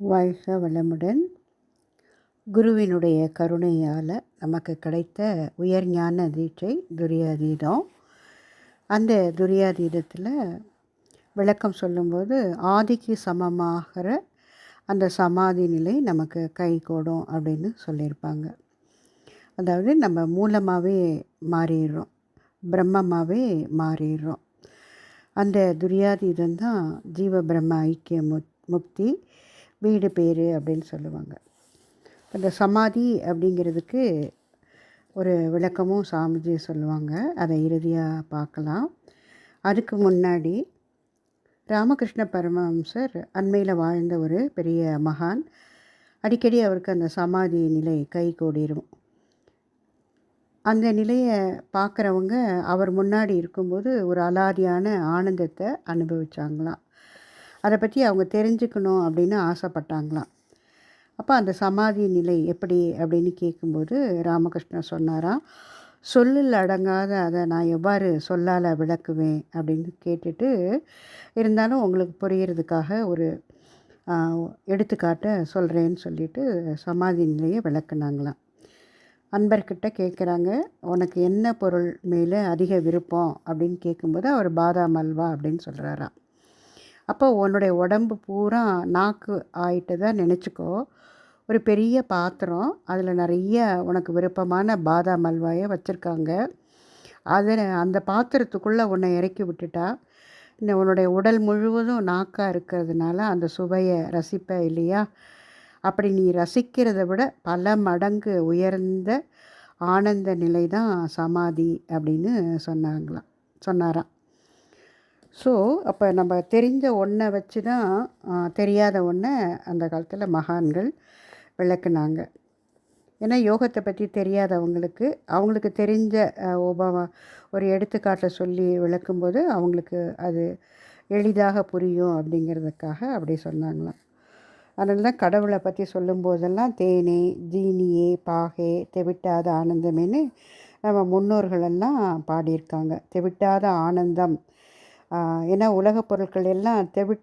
வாழ்க வளமுடன். குருவினுடைய கருணையால் நமக்கு கிடைத்த உயர்ஞான தீட்சை துரியாதீதம். அந்த துரியாதீதத்தில் விளக்கம் சொல்லும்போது ஆதிக்கு சமமாகிற அந்த சமாதி நிலை நமக்கு கைகூடும் அப்படின்னு சொல்லியிருப்பாங்க. அதாவது நம்ம மூலமாகவே மாறிடுறோம். பிரம்மமாகவே மாறிடுறோம். அந்த துரியாதீதம் தான் ஜீவ பிரம்ம ஐக்கிய முக் முக்தி வீடு பேர் அப்படின்னு சொல்லுவாங்க. அந்த சமாதி அப்படிங்கிறதுக்கு ஒரு விளக்கமும் சாமிஜி சொல்லுவாங்க. அதை இறுதியாக பார்க்கலாம். அதுக்கு முன்னாடி ராமகிருஷ்ண பரமஹம்சர் அண்மையில் வாழ்ந்த ஒரு பெரிய மகான். அடிக்கடி அவருக்கு அந்த சமாதி நிலை கை கூடிரும். அந்த நிலையை பார்க்குறவங்க அவர் முன்னாடி இருக்கும்போது ஒரு அலாதியான ஆனந்தத்தை அனுபவிச்சாங்களாம். அதை பற்றி அவங்க தெரிஞ்சுக்கணும் அப்படின்னு ஆசைப்பட்டாங்களாம். அப்போ அந்த சமாதி நிலை எப்படி அப்படின்னு கேட்கும்போது ராமகிருஷ்ணன் சொன்னாராம் சொல்லில் அடங்காத அதை நான் எவ்வாறு சொல்லால் விளக்குவேன்? அப்படின்னு கேட்டுட்டு இருந்தாலும் உங்களுக்கு புரியறதுக்காக ஒரு எடுத்துக்காட்ட சொல்கிறேன்னு சொல்லிட்டு சமாதி நிலையை விளக்குனாங்களாம். அன்பர்கிட்ட கேட்குறாங்க உனக்கு என்ன பொருள் மேலே அதிக விருப்பம்? அப்படின்னு கேட்கும்போது அவர் பாதாம் அல்வா அப்படின்னு சொல்கிறாராம் அப்போ உன்னுடைய உடம்பு பூரா நாக்கு ஆகிட்டு தான் நினச்சிக்கோ. ஒரு பெரிய பாத்திரம் அதில் நிறைய உனக்கு விருப்பமான பாதாம் அல்வாயை வச்சுருக்காங்க. அதை அந்த பாத்திரத்துக்குள்ளே உன்னை இறக்கி விட்டுட்டா இந்த உன்னுடைய உடல் முழுவதும் நாக்காக இருக்கிறதுனால அந்த சுவையை ரசிப்ப இல்லையா? அப்படி நீ ரசிக்கிறத விட பல மடங்கு உயர்ந்த ஆனந்த நிலை தான் சமாதி அப்படின்னு சொன்னாங்களாம் சொன்னாராம். ஸோ அப்போ நம்ம தெரிஞ்ச ஒன்றை வச்சு தான் தெரியாத ஒன்றை அந்த காலத்தில் மகான்கள் விளக்குனாங்க. ஏன்னா யோகத்தை பற்றி தெரியாதவங்களுக்கு அவங்களுக்கு தெரிஞ்ச உப ஒரு எடுத்துக்காட்டை சொல்லி விளக்கும்போது அவங்களுக்கு அது எளிதாக புரியும் அப்படிங்கிறதுக்காக அப்படி சொன்னாங்களாம். அதனால தான் கடவுளை பற்றி சொல்லும்போதெல்லாம் தேனே ஜீனியே பாகே தெவிட்டாத ஆனந்தமேன்னு நம்ம முன்னோர்களெல்லாம் பாடியிருக்காங்க. தெவிட்டாத ஆனந்தம். ஏன்னா உலகப் பொருட்கள் எல்லாம் தெவி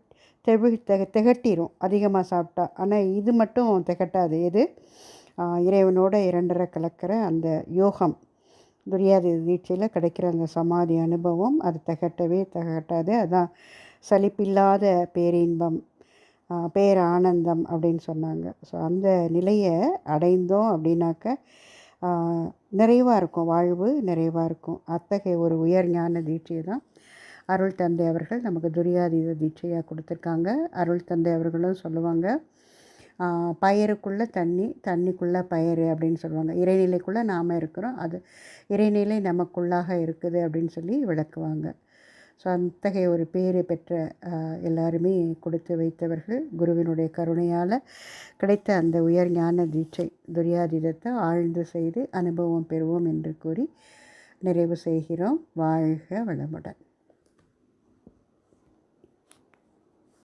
தெவி தெக திகட்டிடும் அதிகமாக சாப்பிட்டா. ஆனால் இது மட்டும் திகட்டாது. எது? இறைவனோட இரண்டரை கலக்கிற அந்த யோகம். துரியாத தீட்சையில் கிடைக்கிற அந்த சமாதி அனுபவம் அது திகட்டவே திகட்டாது. அதுதான் சலிப்பில்லாத பேரின்பம் பேர் ஆனந்தம் அப்படின்னு சொன்னாங்க. ஸோ அந்த நிலையை அடைந்தோம் அப்படின்னாக்க நிறைவாக இருக்கும். வாழ்வு நிறைவாக இருக்கும். அத்தகைய ஒரு உயர் ஞான தீட்சை தான் அருள் தந்தை அவர்கள் நமக்கு துரியாதீத தீட்சையாக கொடுத்துருக்காங்க. அருள் தந்தை அவர்களும் சொல்லுவாங்க பயருக்குள்ளே தண்ணி தண்ணிக்குள்ளே பயிர் அப்படின்னு சொல்லுவாங்க. இறைநிலைக்குள்ளே நாம் இருக்கிறோம். அது இறைநிலை நமக்குள்ளாக இருக்குது அப்படின்னு சொல்லி விளக்குவாங்க. ஸோ அத்தகைய ஒரு பேரை பெற்ற எல்லாருமே கொடுத்து வைத்தவர்கள் குருவினுடைய கருணையால் கிடைத்த அந்த உயர் ஞான தீட்சை துரியாதீதத்தை ஆழ்ந்து செய்து அனுபவம் பெறுவோம் என்று கூறி நிறைவு செய்கிறோம். வாழ்க வளமுடன்.